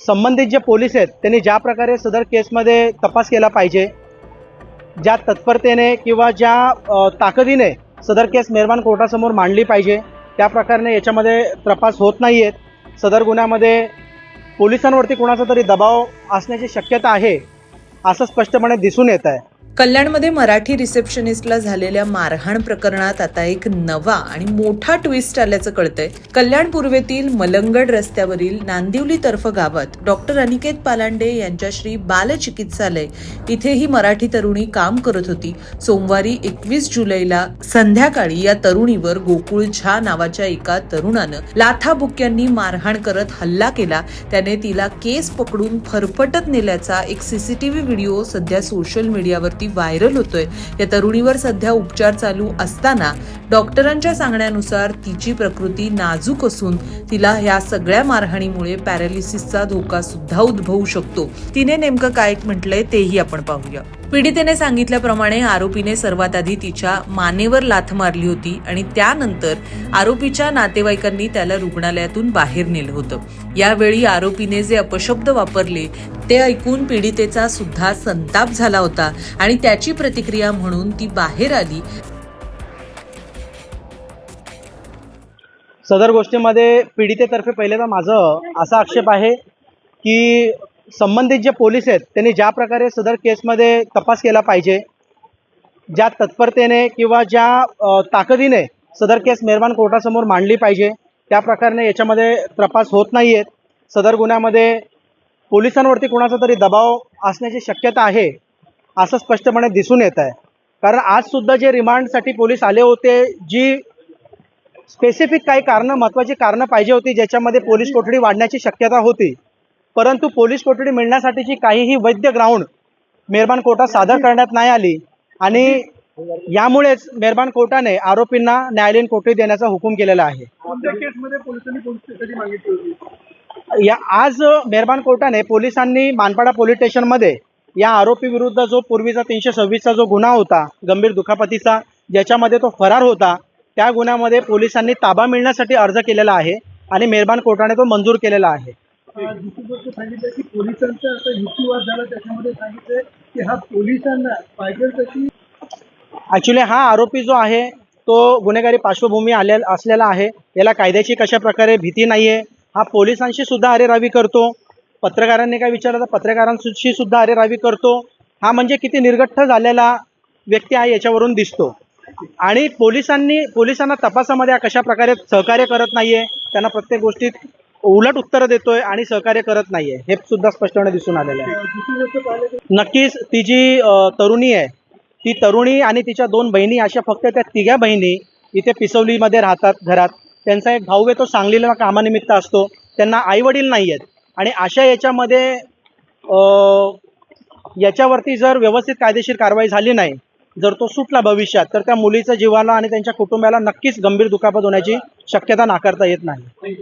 संबंधित जे पोलीस आहेत त्यांनी ज्या प्रकारे सदर केसमध्ये तपास केला पाहिजे ज्या तत्परतेने किंवा ज्या ताकदीने सदर केस मेहरबान कोर्टासमोर मांडली पाहिजे त्या प्रकारे याच्यामध्ये तपास होत नाही आहेत सदर गुन्ह्यामध्ये पोलिसांवरती कोणाचा तरी दबाव असण्याची शक्यता आहे असं स्पष्टपणे दिसून येत आहे. कल्याणमध्ये मराठी रिसेप्शनिस्टला झालेल्या मारहाण प्रकरणात आता एक नवा आणि मोठा ट्विस्ट आल्याचं कळतंय. कल्याण पूर्वेतील मलंगड रस्त्यावरील नांदिवली तर्फ गावात डॉक्टर अनिकेत पालांडे यांच्या श्री बालचिकित्सालय इथे ही मराठी तरुणी काम करत होती. सोमवारी एकवीस जुलैला संध्याकाळी या तरुणीवर गोकुळ झा नावाच्या एका तरुणानं लाथाबुक्यांनी मारहाण करत हल्ला केला. त्याने तिला केस पकडून फरफटत नेल्याचा एक सीसीटीव्ही व्हिडिओ सध्या सोशल मीडियावरती व्हायरल होतोय. या तरुणीवर सध्या उपचार चालू असताना डॉक्टरांच्या सांगण्यानुसार तिची प्रकृती नाजूक असून तिला ह्या सगळ्या मारहाणीमुळे पॅरालिसिसचा धोका सुद्धा उद्भवू शकतो. तिने नेमकं काय म्हटलंय तेही आपण पाहूया. पीडितेने सांगितल्याप्रमाणे आरोपीने सर्वात आधी तिच्या मानेवर लाथ मारली होती आणि त्यानंतर आरोपीच्या नातेवाईकांनी त्याला रुग्णालयातून बाहेर नेलं होतं. यावेळी आरोपीने जे अपशब्द वापरले ते ऐकून पीडितेचा सुद्धा संताप झाला होता आणि त्याची प्रतिक्रिया म्हणून ती बाहेर आली. सदर गोष्टीमध्ये पीडितेतर्फे पहिले तर माझं असा आक्षेप आहे की संबंधित जे पोलीस आहेत त्यांनी ज्या प्रकारे सदर केसमध्ये तपास केला पाहिजे ज्या तत्परतेने किंवा ज्या ताकदीने सदर केस मेहरबान कोर्टासमोर मांडली पाहिजे त्या प्रकारे याच्यामध्ये तपास होत नाही आहेत सदर गुन्ह्यामध्ये पोलिसांवरती कोणाचा तरी दबाव असण्याची शक्यता आहे असं स्पष्टपणे दिसून येत आहे. कारण आजसुद्धा जे रिमांडसाठी पोलीस आले होते जी स्पेसिफिक काही कारणं महत्त्वाची कारणं पाहिजे होती ज्याच्यामध्ये पोलीस कोठडी वाढण्याची शक्यता होती परंतु पोलीस कोठडी मिळण्यासाठीची काहीही वैद्य ग्राउंड मेहरबान कोर्टात सादर करण्यात नाही आली. आणि यामुळेच मेहरबान कोर्टाने आरोपींना न्यायालयीन कोठडी देण्याचा हुकूम केलेला आहे. या आज मेहरबान कोर्टाने पोलिसांनी मानपाडा पोलीस स्टेशनमध्ये या आरोपी विरुद्ध जो पूर्वीचा तीनशे सव्वीसचा जो गुन्हा होता गंभीर दुखापतीचा ज्याच्यामध्ये तो फरार होता त्या गुन्ह्यामध्ये पोलिसांनी ताबा मिळण्यासाठी अर्ज केलेला आहे आणि मेहरबान कोर्टाने तो मंजूर केलेला आहे. दुसरी सांगितलं की पोलिसांचा आता युक्तिवाद झाला त्याच्यामध्ये सांगितलं की हा पोलिसांना पाहिजे तशी ऍक्च्युली हा आरोपी जो आहे तो गुन्हेगारी पार्श्वभूमी आले असलेला आहे. याला कायद्याची कशा प्रकारे भीती नाही आहे हा पोलिसांशी सुद्धा अरेरावी करतो. पत्रकारांनी काय विचारलं तर पत्रकारांशी सुद्धा अरेरावी करतो. हा म्हणजे किती निर्गठ्ठ झालेला व्यक्ती आहे याच्यावरून दिसतो. आणि पोलिसांनी पोलिसांना तपासामध्ये कशा प्रकारे सहकार्य करत नाहीये त्यांना प्रत्येक गोष्टीत उलट उत्तरं देतोय आणि सहकार्य करत नाहीये. हे सुद्धा स्पष्टपणे दिसून आलेलं आहे. नक्कीच ती जी तरुणी आहे ती तरुणी आणि तिच्या दोन बहिणी अशा फक्त त्या तिघ्या बहिणी इथे पिसवलीमध्ये राहतात घरात. त्यांचा एक भाऊ आहे तो सांगलीला कामानिमित्त असतो. त्यांना आई वडील नाही आहेत आणि अशा याच्यामध्ये याच्यावरती जर व्यवस्थित कायदेशीर कारवाई झाली नाही जर तो सुटला भविष्यात तर त्या मुलीच्या जीवाला आणि त्यांच्या कुटुंबाला नक्कीच गंभीर दुखापत होण्याची शक्यता नाकारता येत नाही.